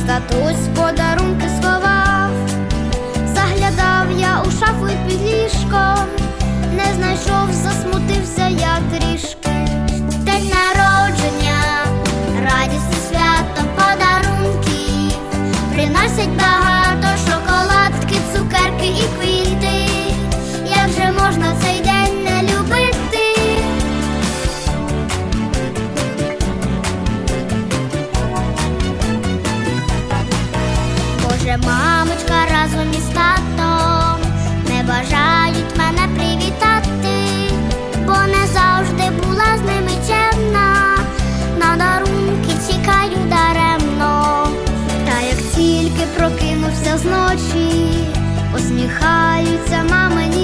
статус пода. разом із не бажають мене привітати, бо не завжди була з ними чемна, на дарунки чекаю даремно, та як тільки прокинувся зночі, усміхаються мамині.